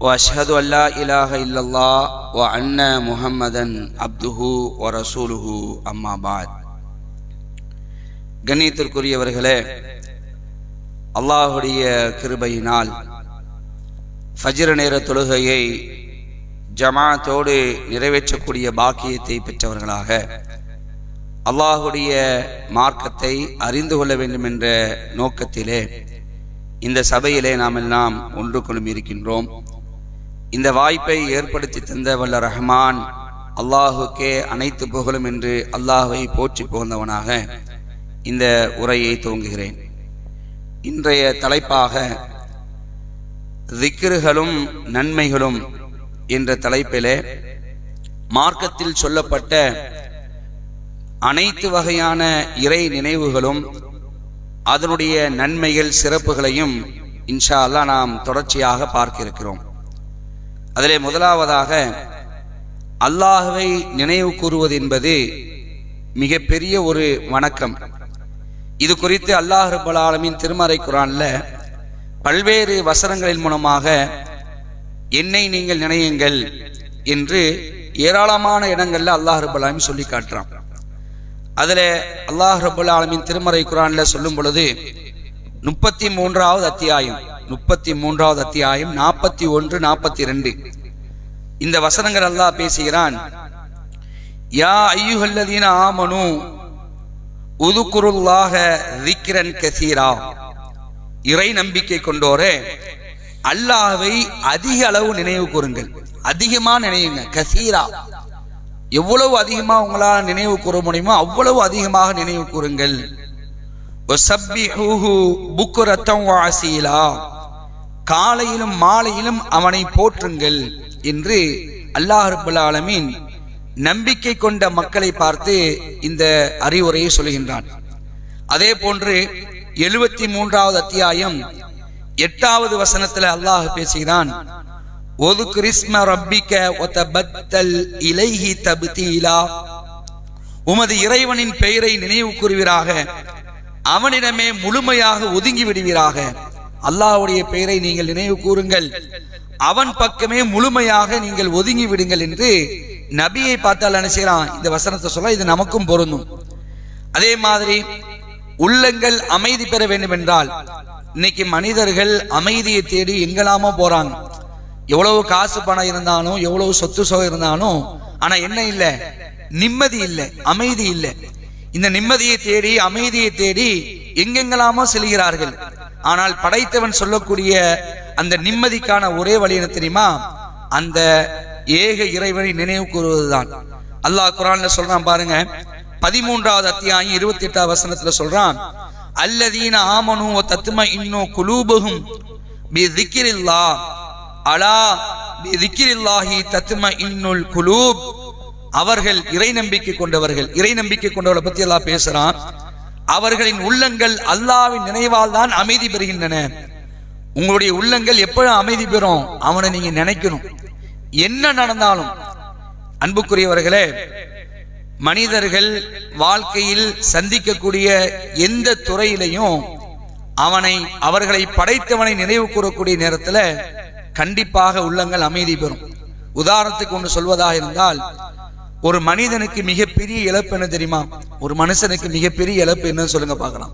واشهد ان لا اله الا الله وان محمدا عبده ورسوله اما بعد கண்ணியத்திற்குரியவர்களே அல்லாஹுடைய கிருபையினால் ஃபஜ்ர் நேர தொழுகையை ஜமாத்தோடு நிறைவேற்றக்கூடிய பாக்கியத்தை பெற்றவர்களாக அல்லாஹுடைய மார்க்கத்தை அறிந்து கொள்ள வேண்டும் என்ற நோக்கத்திலே இந்த சபையிலே நாம் எல்லாம் ஒன்று கொள்ளும் இருக்கின்றோம் இந்த வாய்ப்பை ஏற்படுத்தி தந்த வல்ல ரஹ்மான் அல்லாஹுக்கே அனைத்து புகழும் என்று அல்லாஹை போற்றி புகழ்ந்தவனாக இந்த உரையை துவங்குகிறேன். இன்றைய தலைப்பாக திக்ருகளும் நன்மைகளும் என்ற தலைப்பிலே மார்க்கத்தில் சொல்லப்பட்ட அனைத்து வகையான இறை நினைவுகளும் அதனுடைய நன்மைகள் சிறப்புகளையும் இன்ஷா அல்லா நாம் தொடர்ச்சியாக பார்க்க இருக்கிறோம். அதிலே முதலாவதாக அல்லாஹுவை நினைவு கூறுவது என்பது மிகப்பெரிய ஒரு வணக்கம். இது குறித்து அல்லாஹ் ரபுல் ஆலமின் திருமறை குரான்ல பல்வேறு வசனங்களின் மூலமாக என்னை நீங்கள் நினையுங்கள் என்று ஏராளமான இடங்களில் அல்லாஹ் ரபுல் ஆலமின் சொல்லி காட்டுறான். அதில் அல்லாஹ் ரபுல் ஆலமின் திருமறை குரான்ல சொல்லும் பொழுது முப்பத்தி மூன்றாவது அத்தியாயம். முப்பத்தி மூன்றாவது அத்தியாயம் நாற்பத்தி ஒன்று நாற்பத்தி ரெண்டு. இந்த வசனங்கள் அல்லாஹ் பேசுகிறான். யா ஐயுகல்லதீன ஆமனு உதுக்குருல்லாக திக்ரன் கசீரா. இறை நம்பிக்கை கொண்டோரே அல்லாஹை அதிக அளவு நினைவு கூறுங்கள். அதிகமாக நினைவுங்க கசீரா. எவ்வளவு அதிகமாக உங்களால் நினைவு கூற முடியுமோ அவ்வளவு அதிகமாக நினைவு கூறுங்கள். காலையிலும் மாலையிலும் அவனை போற்றுங்கள் என்று அல்லாஹ் ரபுல் ஆலமீன் நம்பிக்கை கொண்ட மக்களை பார்த்து இந்த அறிவுரையை சொல்கின்றான். அதே போன்று எழுபத்தி மூன்றாவது அத்தியாயம் எட்டாவது வசனத்தில் அல்லாஹ் பேசுகிறான். ஒது கிறிஸ்ம ரப்பிக்க ஒத்த பத்தல் இலைஹி தபுத்தீலா உமது இறைவனின் பெயரை நினைவு கூறுவீராக அவனிடமே முழுமையாக ஒதுங்கி விடுவீராக. அல்லாஹ்வுடைய பெயரை நீங்கள் நினைவு கூறுங்கள். அவன் பக்கமே முழுமையாக நீங்கள் ஒதுங்கி விடுங்கள் என்று நபியை பார்த்தால் என்ன இந்த வசனத்தை சொல்ல இது நமக்கும் பொருந்தும். அதே மாதிரி உள்ளங்கள் அமைதி பெற வேண்டும் என்றால் இன்னைக்கு மனிதர்கள் அமைதியை தேடி எங்கெல்லாமோ போறாங்க. எவ்வளவு காசு பணம் இருந்தாலும் எவ்வளவு சொத்து சுகம் இருந்தாலும் ஆனா என்ன இல்லை? நிம்மதி இல்லை அமைதி இல்லை. இந்த நிம்மதியை தேடி அமைதியை தேடி எங்கெங்கெல்லாமோ செல்கிறார்கள். ஆனால் படைத்தவன் சொல்லக்கூடிய அந்த நிம்மதிக்கான ஒரே வழி என்ன தெரியுமா? அந்த ஏக இறைவனை நினைவு கூறுவதுதான். அல்லாஹ் குரான்ல சொல்றான் பாருங்க. பதிமூன்றாவது அத்தியாயம் இருபத்தி எட்டாவது வசனத்துல சொல்றான். அல்லதீன ஆமனு தத்தும இன்னும் குலூபகும் பி திக்கிரில்லா அலா பி திக்கிரில்லாஹி தத்தும இன்னுல் குலூப். அவர்கள் இறை நம்பிக்கை கொண்டவர்கள். இறை நம்பிக்கை கொண்டவர்களை பத்தி எல்லாம் பேசுறான். அவர்களின் உள்ளங்கள் அல்லாவின் நினைவால் தான் அமைதி பெறுகின்றன. உங்களுடைய உள்ளங்கள் எப்பொழுது அமைதி பெறும்? அவனை நீங்க நினைக்கணும். என்ன நடந்தாலும். அன்புக்குரியவர்களே மனிதர்கள் வாழ்க்கையில் சந்திக்கக்கூடிய எந்த துறையிலையும் அவனை அவர்களை படைத்தவனை நினைவு கூறக்கூடிய நேரத்தில் கண்டிப்பாக உள்ளங்கள் அமைதி பெறும். உதாரணத்துக்கு ஒன்று சொல்வதாக இருந்தால் ஒரு மனிதனுக்கு மிகப்பெரிய இழப்பு என்ன தெரியுமா? ஒரு மனுஷனுக்கு மிகப்பெரிய இழப்பு என்னன்னு சொல்லுங்க பார்க்கலாம்.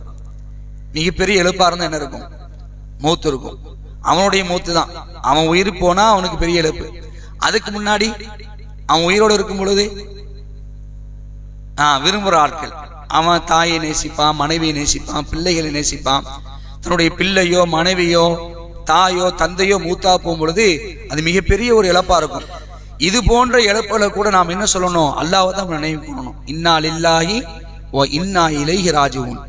மிகப்பெரிய இழப்பா இருந்தா என்ன இருக்கும்? மூத்து இருக்கும். அவனுடைய மூத்து தான். அவன் உயிர் போனா அவனுக்கு பெரிய இழப்பு. அதுக்கு முன்னாடி அவன் உயிரோடு இருக்கும் பொழுது ஆஹ் விரும்புகிற ஆட்கள். அவன் தாயை நேசிப்பான் மனைவியை நேசிப்பான் பிள்ளைகளை நேசிப்பான். தன்னுடைய பிள்ளையோ மனைவியோ தாயோ தந்தையோ மூத்தா போகும் பொழுது அது மிகப்பெரிய ஒரு இழப்பா இருக்கும். இது போன்ற இழப்புகளை கூட நாம் என்ன சொல்லணும்? அல்லாஹ் தான் நினைவு பண்ணணும் இன்னால் லில்லாஹி ஓ இன்னா இலைஹி ராஜுவன்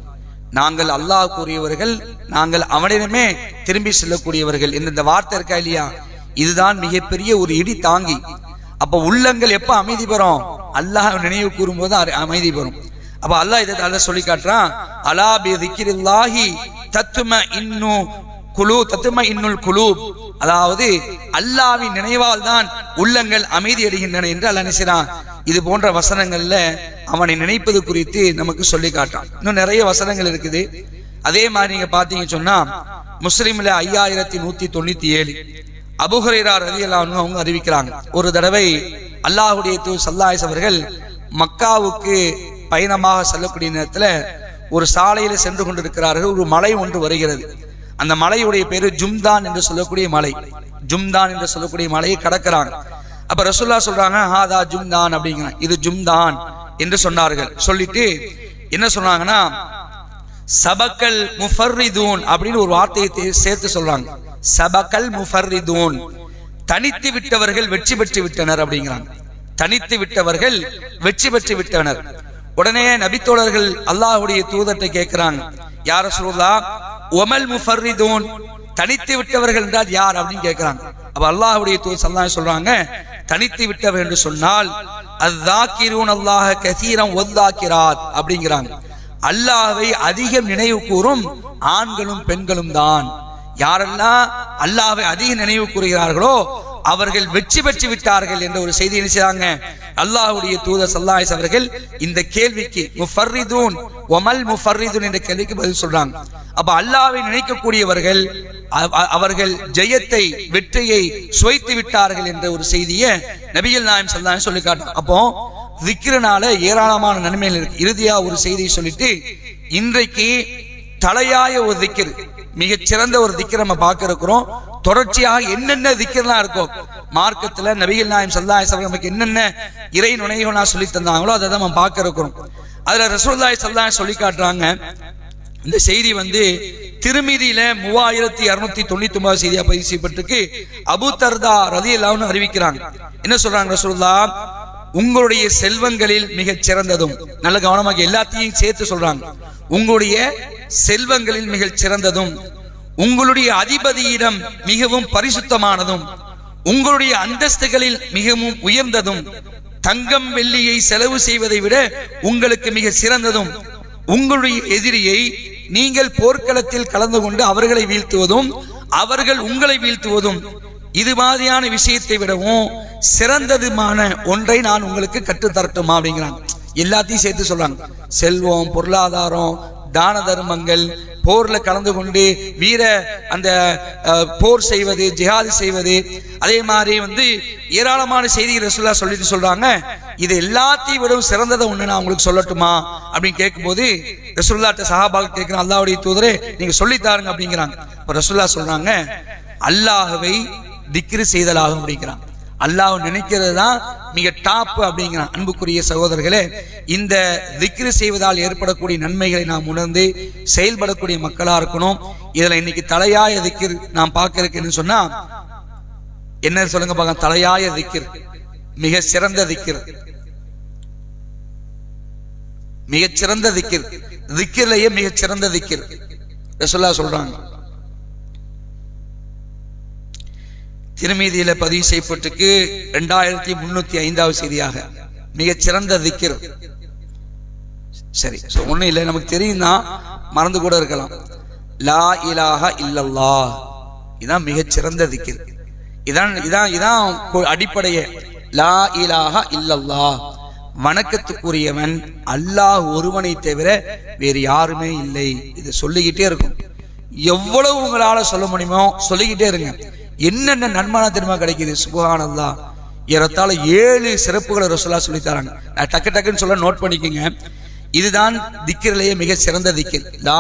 நாங்கள் அல்லாஹ் கூறியவர்கள் நாங்கள் அவனிடமே திரும்பி செல்லக்கூடியவர்கள். இந்த வார்த்தை இருக்கா இல்லையா? இதுதான் மிகப்பெரிய ஒரு இடி தாங்கி. அப்ப உள்ளங்கள் எப்ப அமைதி பெறும்? அல்லாஹ் நினைவு கூறும்போது போது அமைதி பெறும். அப்ப அல்லாஹ் இதை அல்ல சொல்லி காட்டுறான் அலா பி திக்ரில்லாஹி தத்தும இன்னு குழு தத்தும இன்னுல் குழு அதாவது அல்லாவின் நினைவால் தான் உள்ளங்கள் அமைதி அடைகின்றன என்று அல்ல நினைச்சான் இது போன்ற வசனங்கள்ல அவனை நினைப்பது குறித்து நமக்கு சொல்லி காட்டான் இன்னும் நிறைய வசனங்கள் இருக்குது. அதே மாதிரி நீங்க பாத்தீங்க சொன்னா முஸ்லீம்ல ஐயாயிரத்தி நூத்தி தொண்ணூத்தி ஏழு. அபுஹரைரா ரதி அவங்க அறிவிக்கிறாங்க. ஒரு தடவை அல்லாஹுடைய தூ சல்லாஸ் அவர்கள் மக்காவுக்கு பயணமாக செல்லக்கூடிய நேரத்துல ஒரு சாலையில சென்று கொண்டிருக்கிறார்கள். ஒரு மலை ஒன்று வருகிறது. அந்த மலையுடைய பேரு ஜும்தான் என்று சொல்லக்கூடிய மலை. ஜும்தான் என்று சொல்லக்கூடிய மலையை கடக்கிறாங்க. அப்ப ரசுல்லா சொல்றாங்க ஹாதா ஜும்தான் அப்படிங்கிறாங்க இது ஜும்தான் என்று சொன்னார்கள். சொல்லிட்டு என்ன சொன்னாங்கன்னா சபக்கல் முஃபர்ரிதூன் அப்படின்னு ஒரு வார்த்தையை சேர்த்து சொல்றாங்க. சபக்கல் முஃபர்ரிதூன் தனித்து விட்டவர்கள் வெற்றி பெற்று விட்டனர் அப்படிங்கிறாங்க. தனித்து விட்டவர்கள் வெற்றி பெற்று விட்டனர். உடனே நபித்தோழர்கள் அல்லாஹுடைய தூதத்தை கேட்கிறாங்க யார சொல்லா ஒமல் முஃபர்ரிதூன் தனித்து விட்டவர்கள் என்றால் யார் அப்படின்னு கேட்கிறாங்க. அப்ப அல்லாஹ்வுடைய தூதர் சல்லா சொல்றாங்க தனித்து விட்டவர் என்று சொன்னால் அல்லாக்கிரூன் அல்லாஹ் கசீரம் ஒல்லாக்கிராத் அப்படிங்கிறாங்க. அல்லாஹை அதிகம் நினைவு கூறும் ஆண்களும் பெண்களும் தான். யாரெல்லாம் அல்லாஹை அதிக நினைவு கூறுகிறார்களோ அவர்கள் வெற்றி பெற்று விட்டார்கள் என்ற ஒரு செய்தி என்ன செய்றாங்க? அல்லாஹ்வுடைய தூதர் சல்லாஹிஸ் அவர்கள் இந்த கேள்விக்கு முஃபர்ரிதூன் ஒமல் முஃபர்ரிதூன் என்ற கேள்விக்கு பதில் சொல்றாங்க. அப்ப அல்லாவை நினைக்கக்கூடியவர்கள் அவர்கள் ஜெயத்தை வெற்றியை சுவைத்து விட்டார்கள் என்ற ஒரு செய்தியை நபிகள் நாயம் சல்லாஹ் சொல்லி காட்டுறாங்க. அப்போ திக்ரனால ஏராளமான நன்மைகள் இருக்கு. இறுதியா ஒரு செய்தியை சொல்லிட்டு இன்றைக்கு தலையாய ஒரு திக்ர் மிகச்சிறந்த ஒரு திக்கர் நம்ம பார்க்க இருக்கிறோம். தொடர்ச்சியாக என்னென்ன திக்ர்லாம் இருக்கும் மார்க்கத்துல நபிகள் நாயம் சல்லாஹ் நமக்கு என்னென்ன இறை நுணைகள்லாம் சொல்லி தந்தாங்களோ அதை தான் நம்ம பார்க்க இருக்கிறோம். அதுல ரசூல்லாய் சல்லாய் சொல்லி காட்டுறாங்க. இந்த செய்தி வந்து திருமீதியில மூவாயிரத்தி இருநூத்தி தொண்ணூத்தி ஒன்பது செய்தியா பதிவு செய்யப்பட்டிருக்கு. அபு தர்தா ரதி அறிவிக்கிறாங்க. என்ன சொல்றாங்க ரசூல்லா உங்களுடைய செல்வங்களில் மிகச் சிறந்ததும் நல்ல கவனமாக எல்லாத்தையும் சேர்த்து சொல்றாங்க. உங்களுடைய செல்வங்களில் மிகச் சிறந்ததும் உங்களுடைய அதிபதியிடம் மிகவும் பரிசுத்தமானதும் உங்களுடைய அந்தஸ்துகளில் மிகவும் உயர்ந்ததும் தங்கம் வெள்ளியை செலவு செய்வதை விட உங்களுக்கு மிக சிறந்ததும் உங்களுடைய எதிரியை நீங்கள் போர்க்களத்தில் கலந்து கொண்டு அவர்களை வீழ்த்துவதும் அவர்கள் உங்களை வீழ்த்துவதும் இது மாதிரியான விஷயத்தை விடவும் சிறந்ததுமான ஒன்றை நான் உங்களுக்கு கற்றுத்தரட்டுமா அப்படிங்கிறாங்க. எல்லாத்தையும் சேர்த்து சொல்றாங்க. செல்வம் பொருளாதாரம் தான தர்மங்கள் போர்ல கலந்து கொண்டு வீர அந்த போர் செய்வது ஜிஹாது செய்வது அதே மாதிரி வந்து ஏராளமான செய்திகள் ரசூல்லா சொல்லிட்டு சொல்றாங்க. இது எல்லாத்தையும் விடவும் சிறந்ததை ஒண்ணு நான் உங்களுக்கு சொல்லட்டுமா? அப்படின்னு கேட்கும்போது ரசூல்லாட்ட சஹாபாக கேட்கிறேன் அல்லாவுடைய தூதரே நீங்க சொல்லித் தாருங்க அப்படிங்கிறாங்க. இப்ப ரசூல்லா சொல்றாங்க அல்லாஹவை திக்ரு செய்தலாகும் அப்படிங்கிறாங்க. அல்லாஹ் நினைக்கிறது தான் மிக டாப் அப்படிங்கிறான் அன்புக்குரிய சகோதரர்களே இந்த திக்ரு செய்வதால் ஏற்படக்கூடிய நன்மைகளை நாம் உணர்ந்து செயல்படக்கூடிய மக்களா இருக்கணும். இதுல இன்னைக்கு தலையாய திக்கிர் நாம் பார்க்க இருக்குன்னு சொன்னா என்ன சொல்லுங்க பார்க்க தலையாய திக்கிர் மிக சிறந்த திக்கிர் மிகச்சிறந்த திக்கிர் திக்ர் மிகச்சிறந்த திக்கிர் ரசுல்லா சொல்றாங்க. திருமீதியில பதிவு செய்யப்பட்டிருக்கு ரெண்டாயிரத்தி முன்னூத்தி ஐந்தாவது செய்தியாக. மிகச் சிறந்த திக்ர் சரி ஒன்னும் இல்லை. நமக்கு தெரியும் தான் மறந்து கூட இருக்கலாம். லா இலாஹ இல்லல்லா இதான் மிகச்சிறந்த திக்கிர். இதான் இதான் இதான் அடிப்படையே. லா இலாஹ இல்லல்லா வணக்கத்துக்குரியவன் அல்லாஹ் ஒருவனை தவிர வேறு யாருமே இல்லை. இதை சொல்லிக்கிட்டே இருக்கும். எவ்வளவு உங்களால சொல்ல முடியுமோ சொல்லிக்கிட்டே இருங்க. என்னென்ன நன்மனா தெரியுமா கிடைக்குது? சுபகானந்தா ஏறத்தாழ ஏழு சிறப்புகளை ரசோலா சொல்லித்தராங்க. நான் டக்கு டக்குன்னு சொல்ல நோட் பண்ணிக்கோங்க. இதுதான் திக்கிரிலேயே மிக சிறந்த திக்கிர் லா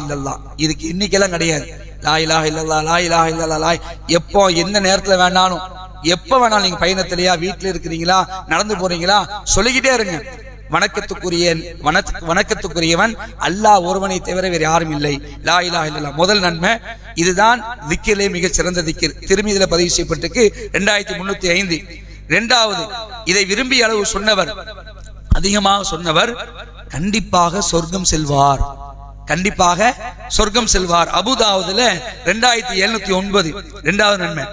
இல்லல்லா. இதுக்கு இன்னைக்கெல்லாம் கிடையாது. லா இல்லல்லா லா இலாஹ இல்லல்லா லா எப்போ எந்த நேரத்தில் வேணாலும் எப்போ வேணாலும் நீங்கள் பயணத்திலையா வீட்டில் இருக்கிறீங்களா நடந்து போறீங்களா சொல்லிக்கிட்டே இருங்க. வணக்கத்துக்குரிய வணக்- வணக்கத்துக்குரியவன் அல்லாஹ் ஒருவனை தவிர வேறு யாரும் இல்லை. லா இலா இல்லா முதல் நன்மை இதுதான் திக்கிலே மிக சிறந்த திக்கிர். திருமீதில பதிவு செய்யப்பட்டிருக்கு ரெண்டாயிரத்தி முன்னூத்தி ஐந்து. இரண்டாவது இதை விரும்பிய அளவு சொன்னவர் அதிகமாக சொன்னவர் கண்டிப்பாக சொர்க்கம் செல்வார். கண்டிப்பாக சொர்க்கம் செல்வார். அபுதாவதுல ரெண்டாயிரத்தி எழுநூத்தி ஒன்பது. ரெண்டாவது நன்மை.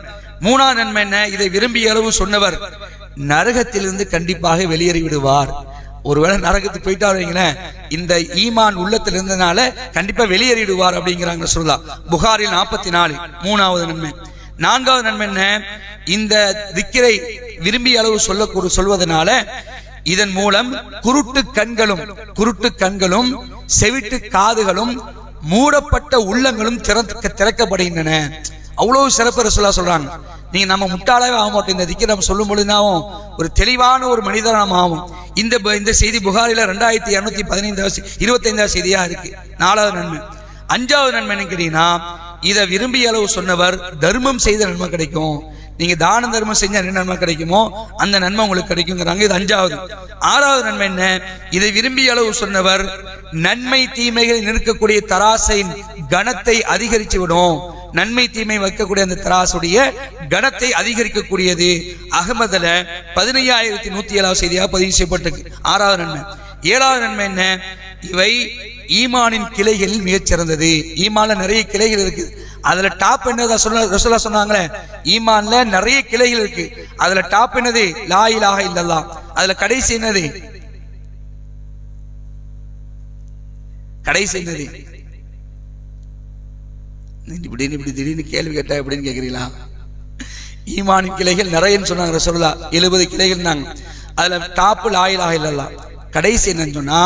மூணாவது நன்மை என்ன? இதை விரும்பிய அளவு சொன்னவர் நரகத்திலிருந்து கண்டிப்பாக வெளியேறி விடுவார் ஒருவேளை நரகத்துக்கு போயிட்டா வைங்களேன் இந்த ஈமான் உள்ளத்தில் இருந்தனால கண்டிப்பா வெளியேறிடுவார் அப்படிங்கிறாங்க சொல்லா புகாரில் நாற்பத்தி நாலு மூணாவது நன்மை. நான்காவது நன்மை என்ன? இந்த திக்கிரை விரும்பிய அளவு சொல்ல சொல்வதனால இதன் மூலம் குருட்டு கண்களும் குருட்டு கண்களும் செவிட்டு காதுகளும் மூடப்பட்ட உள்ளங்களும் திறக்க திறக்கப்படுகின்றன. அவ்வளவு சிறப்பு ரசூலா சொல்றாங்க. நீங்க நம்ம முட்டாளாவே ஆக மாட்டோம். இந்த திக்கை நம்ம சொல்லும் பொழுதுனாவும் ஒரு தெளிவான ஒரு மனிதர் நாம் ஆகும் இந்த இந்த செய்தி புகாரில ரெண்டாயிரத்தி இரநூத்தி பதினைந்தாவது இருபத்தைந்தாவது செய்தியா இருக்கு. நாலாவது நன்மை. அஞ்சாவது நன்மை என்ன கேட்டீங்கன்னா இதை விரும்பிய அளவு சொன்னவர் தர்மம் செய்த நன்மை கிடைக்கும். நீங்க தான தர்மம் செஞ்ச என்ன நன்மை கிடைக்குமோ அந்த நன்மை உங்களுக்கு கிடைக்குங்கிறாங்க. இது அஞ்சாவது. ஆறாவது நன்மை என்ன? இதை விரும்பிய அளவு சொன்னவர் நன்மை தீமைகளை நிற்கக்கூடிய தராசையின் கணத்தை அதிகரித்து விடும். நன்மை தீமை வைக்கக்கூடிய அந்த தராசுடைய கணத்தை அதிகரிக்கக்கூடியது. அகமதுல பதினையாயிரத்தி நூத்தி ஏழாவது செய்தியாக பதிவு செய்யப்பட்டிருக்கு. ஆறாவது நன்மை. ஏழாவது நன்மை என்ன? இவை ஈமானின் கிளைகளில் மிகச்சிறந்தது. ஈமான்ல நிறைய கிளைகள் இருக்கு. அதுல டாப் என்னதா? சொல்ல ரசூலா சொன்னாங்களே ஈமான்ல நிறைய கிளைகள் இருக்கு. அதுல டாப் என்னது? லா இலாஹ அதுல கடைசி என்னது? கடைசி என்னது? இப்படின்னு இப்படி திடீர்னு கேள்வி கேட்டா எப்படின்னு கேக்குறீங்களா? ஈமானின் கிளைகள் நிறையன்னு சொன்னாங்க ரசோல்லா எழுபது கிளைகள் இருந்தாங்க அதுல டாப்பு லாயிலாக இல்லலாம் கடைசி என்னன்னு சொன்னா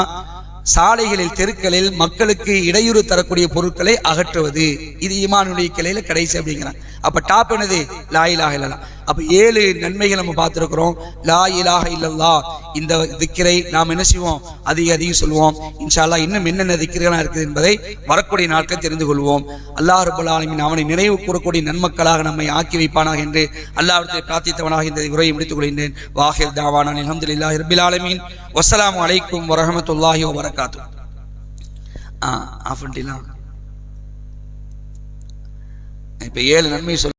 சாலைகளில் தெருக்களில் மக்களுக்கு இடையூறு தரக்கூடிய பொருட்களை அகற்றுவது. இது ஈமானுடைய கிளையில கடைசி அப்படிங்கிறான் அப்ப டாப் என்னது? லாயிலாக இல்லலாம் அப்போ ஏழு நன்மைகள் நம்ம பார்த்திருக்கிறோம். லா இலாக இல்லல்லா இந்த திக்கிரை நாம் என்ன செய்வோம்? அதிக அதிகம் சொல்லுவோம் இன்ஷால்லா இன்னும் என்னென்ன திக்கிர்களா இருக்குது என்பதை வரக்கூடிய நாட்கள் தெரிந்து கொள்வோம். அல்லாஹ் ரபுல் ஆலமின் அவனை நினைவு கூறக்கூடிய நன்மக்களாக நம்மை ஆக்கி வைப்பானாக என்று அல்லாஹ் பிரார்த்தித்தவனாக இந்த உரையை முடித்துக் கொள்கின்றேன். வாஹில் தாவானான் அல்ஹம்துலில்லாஹி ரபில் ஆலமீன். வசலாம் அலைக்கும் வரமத்துல்லாஹி வரகாத்து ஆ ஆஃப் இப்போ ஏழு நன்மை சொல்